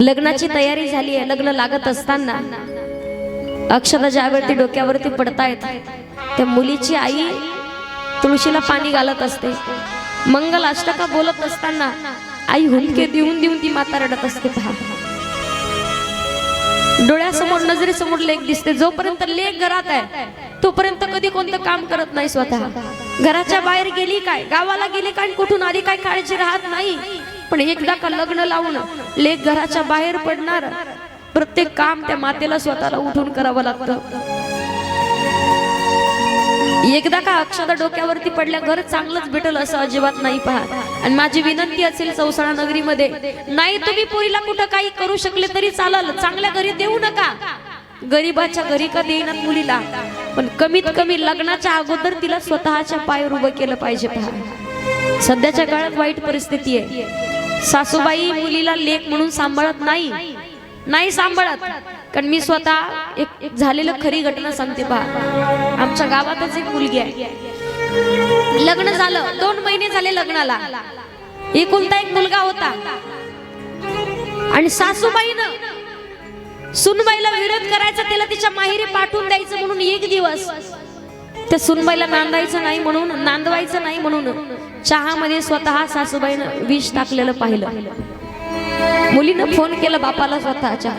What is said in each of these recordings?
लग्नाची तयारी झाली आहे लग्न लागत असताना. अक्षता ज्यावरती डोक्यावरती पडतायत त्या मुलीची आई तुळशीला पाणी घालत असते. मंगल अष्टका बोलत असताना आई हुंके देऊन देऊन ती माता रडत असते पहा. डोळ्यासमोर नजरेसमोर लेख दिसते. जोपर्यंत लेख घरात आहे तोपर्यंत कधी कोणतं काम करत नाही स्वतः. घराच्या बाहेर गेली काय? गावाला गेली काय? कुठून आली काय? काळजी राहत नाही. पण एकदा का लग्न लावून लेख घराच्या बाहेर पडणार प्रत्येक काम त्या मातेला स्वतःला उठून करावं लागतं. एकदा का अक्षता डोक्यावरती पडल्या घर चांगलंच भेटल असं अजिबात नाही पहा आणि माझी विनंती असेल चौसाळा नगरीमध्ये नाही तुम्ही पुरीला कुठं काही करू शकले तरी चालल चांगल्या घरी देऊ नका. गरीबाच्या घरी का देईनात मुलीला पण कमीत कमी लग्नाच्या अगोदर तिला स्वतःच्या पायावर उभं केलं पाहिजे पहा. सध्याच्या काळात वाईट परिस्थिती आहे. सासूबाई मुलीला लेख म्हणून सांभाळत नाही. नाही सांभाळत. कारण मी स्वतः एक एक झालेलं खरी घटना सांगते पहा. आमच्या गावातच एक मुलगी आहे. लग्न झालं. दोन महिने झाले लग्नाला. एकुलता एक मुलगा होता. आणि सासूबाईनं सुनबाईला विरोध करायचा तिला तिच्या माहेरी पाठवून द्यायचं म्हणून एक दिवस. त्या सुनबाईला नांदायचं नाही म्हणून नांदवायचं नाही म्हणून. चहामध्ये स्वतः सासूबाईनं विष टाकलेलं पाहिलं. मुलीनं फोन केला बापाला स्वतःच्या.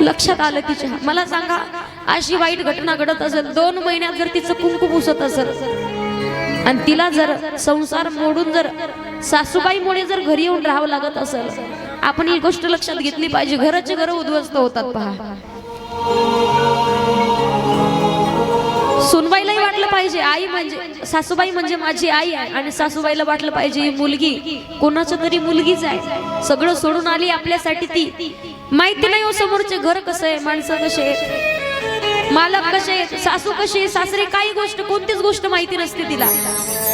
लक्षात आलं की चहा मला सांगा अशी वाईट घटना घडत असेल दोन महिन्यात जर तिचं कुंकू पुसत असेल आणि तिला जर संसार मोडून जर सासूबाईमुळे जर घरी येऊन राहावं लागत असेल आपण ही गोष्ट लक्षात घेतली पाहिजे. घराचे घर उद्ध्वस्त होतात पहा. सुनबाईलाही वाटलं पाहिजे. आई म्हणजे सासूबाई म्हणजे माझी आई आहे. आणि सासूबाईला वाटलं पाहिजे ही मुलगी. कोणाचं तरी मुलगीच आहे. सगळं सोडून आली आपल्यासाठी ती. माहिती नाही हो समोरचे घर कसं आहे माणसं कसे आहेत. मालक कसे आहेत सासू कशी आहे सासरे काही गोष्ट कोणतीच गोष्ट माहिती नसते तिला.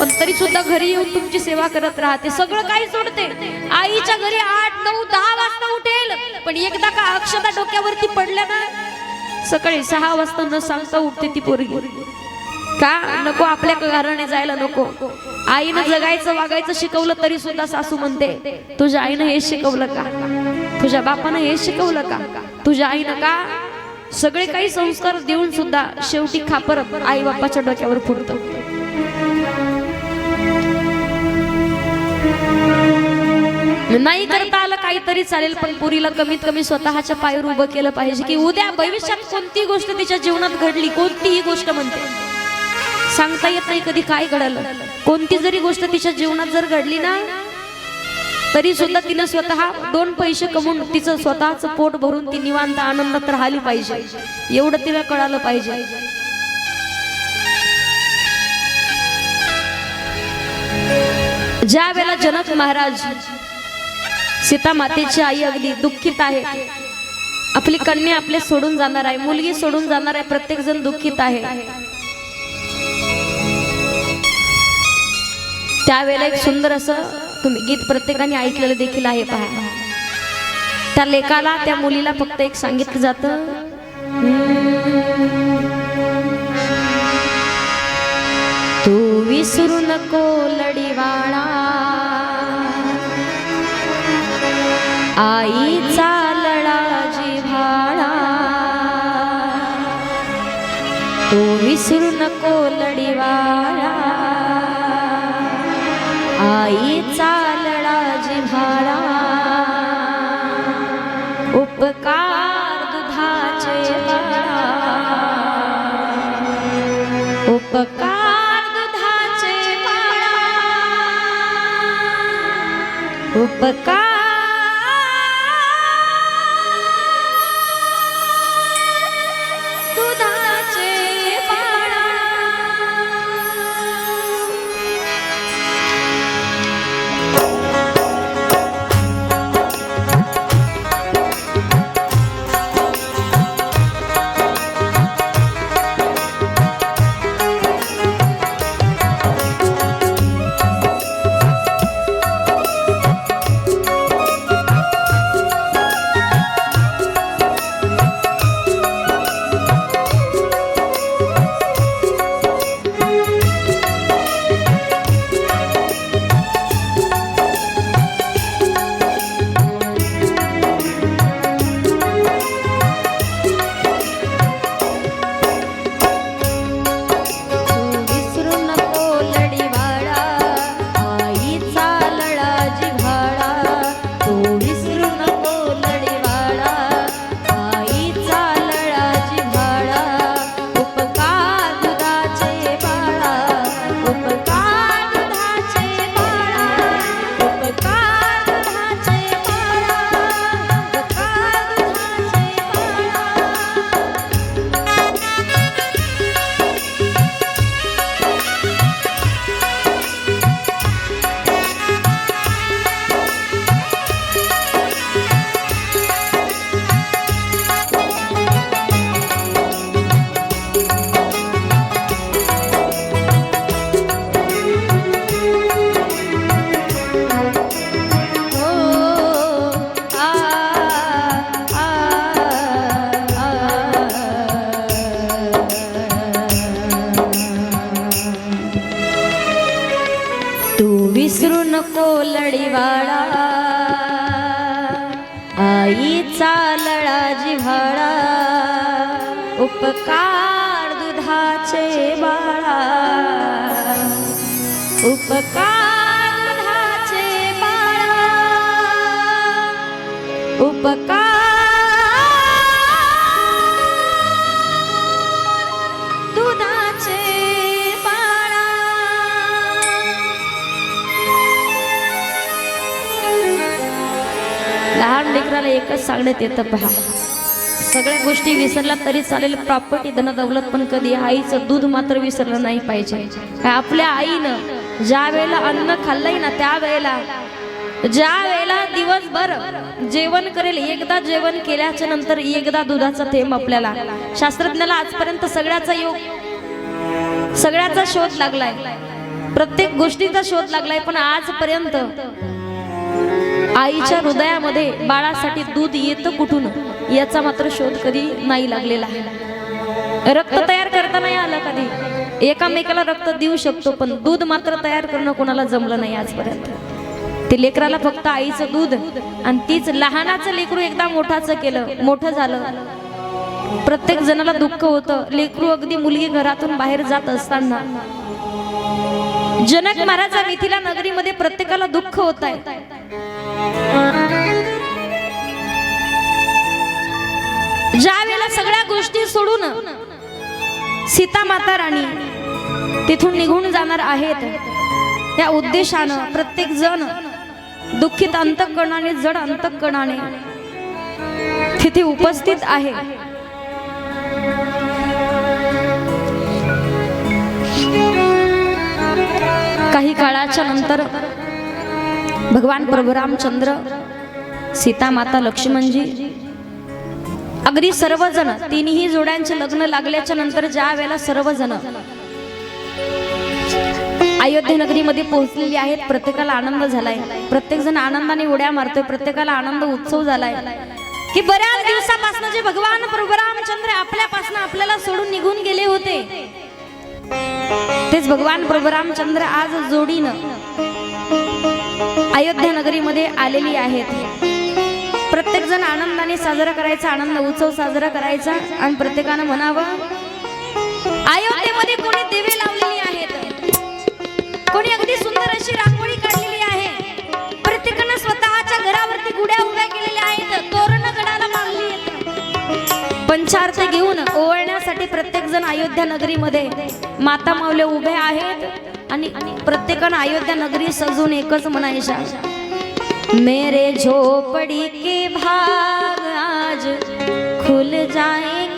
पण तरी सुद्धा घरी येऊन तुमची सेवा करत राहते. सगळं काही सोडते. आईच्या घरी आठ नऊ दहा वाजता उठेल. पण एकदा का अक्षता डोक्यावरती पडल्या ना सकाळी सहा वाजता न सांगता उठते ती पोरगी. का? नको आपल्या घराने जायला नको. आईनं जगायचं वागायचं शिकवलं तरी सुद्धा सासू म्हणते तुझ्या आईनं हे शिकवलं का? तुझ्या बापानं हे शिकवलं का? तुझ्या आईनं का? सगळे काही संस्कार देऊन सुद्धा शेवटी खापर आई बापाच्या डोक्यावर फुटत. नाही करता काहीतरी चालेल पण पुरीला कमीत कमी स्वतःच्या पायावर उभं केलं पाहिजे की उद्या भविष्यात कोणती गोष्ट तिच्या जीवनात घडली कोणतीही गोष्ट म्हणते? सांगता येत नाही कधी काय घडलं. कोणती जरी गोष्ट तिच्या जीवनात जर घडली ना तरी सुद्धा तिनं स्वतः दोन पैसे कमवून तिचं स्वतःच पोट भरून ती निवांत आनंदात राहिली पाहिजे. एवढं तिला कळालं पाहिजे. ज्या वेळेला जनक महाराज सीता मातेची आई अगदी दुःखित आहे. आपली कन्या आपले सोडून जाणार आहे. मुलगी सोडून जाणार आहे. प्रत्येक जण दुःखित आहे. त्यावेळेला एक सुंदर असं तुम्ही गीत प्रत्येकाने ऐकलेलं देखील आहे पहा. त्या लेखाला त्या मुलीला फक्त एक सांगितलं जातं. तू विसरू नको लढीवाळा. आईचा लळा जिव्हाळा तू विसरू नको लढिवाळा आईचा लळा जिव्हाळा उपकार दुधाचे बाळा. उपकार उपकार जिवाळा आईचा लळा जिव्हाळा. उपकार दुधाचे बाळा. उपकार दुधाचे बाळा. उपकार लेकराला एकच सांगण्यात येतं पहा. सगळ्या गोष्टी विसरला तरी चालेल प्रॉपर्टी धन दौलत पण कधी आईचं दूध मात्र विसरलं नाही पाहिजे. आपल्या आईनं ज्या वेळेला अन्न खाल्लंय ना त्या वेळेला ज्या वेळेला दिवसभर जेवण करेल एकदा जेवण केल्याच्यानंतर एकदा दुधाचा थेंब आपल्याला. शास्त्रज्ञाला आजपर्यंत सगळ्याचा योग सगळ्याचा शोध लागलाय. प्रत्येक गोष्टीचा शोध लागलाय पण आजपर्यंत आईच्या हृदयामध्ये बाळासाठी दूध येतं कुठून? याचा मात्र शोध कधी नाही लागलेला. आहे रक्त तयार करता नाही आलं कधी? एकामेकाला रक्त देऊ शकतो पण दूध मात्र तयार करणं कोणाला जमलं नाही आजपर्यंत. ते लेकराला फक्त आईचं दूध आणि तीच लहानाचं लेकरू एकदा मोठाचं केलं मोठं झालं. प्रत्येक जणाला दुःख होतं. लेकरू अगदी मुलगी घरातून बाहेर जात असताना. जनक महाराजा मिथिला नगरीमध्ये प्रत्येकाला दुःख होत आहे. ज्या वेळेला सगळ्या गोष्टी सोडून सीता माता राणी तिथून निघून जाणार आहेत त्या उद्देशानं प्रत्येक जण दुःखित अंतकणाने जड अंतकणाने तिथे उपस्थित आहे. काळाच्या नंतर भगवान प्रभुरामचंद्र सीता माता लक्ष्मणजी अगदी सर्वजण तिन्ही जोड्यांचे लग्न लागल्याच्या नंतर ज्या वेळेला सर्वजण अयोध्या नगरीमध्ये पोहोचलेली आहेत प्रत्येकाला आनंद झालाय. प्रत्येक जण आनंदाने उड्या मारतोय प्रत्येकाला आनंद उत्सव झालाय. की बऱ्याच दिवसापासून जे भगवान प्रभुरामचंद्र आपल्यापासून आपल्याला सोडून निघून गेले होते तेच भगवान प्रभू रामचंद्र आज जोडीनं अयोध्या नगरीमध्ये आलेली आहेत. प्रत्येक जण आनंदाने साजरा करायचा आनंद उत्सव साजरा करायचा आणि प्रत्येकानं म्हणावं अयोध्येमध्ये कोणी दिवे लावलेली आहेत. कोणी अगदी सुंदर अशी रांगोळी काढलेली आहे. प्रत्येकानं स्वतःच्या घरावरती गुड्या उभ्या केलेल्या आहेत. तोरण गडाला बांधली आहेत. पंचार्थ घेऊन अयोध्या नगरीमध्ये माता माऊले उभे आहेत आणि प्रत्येकानं अयोध्या नगरी सजून एकच म्हणायच्या मेरे झोपड़ी के भाग आज खुल जाएंगे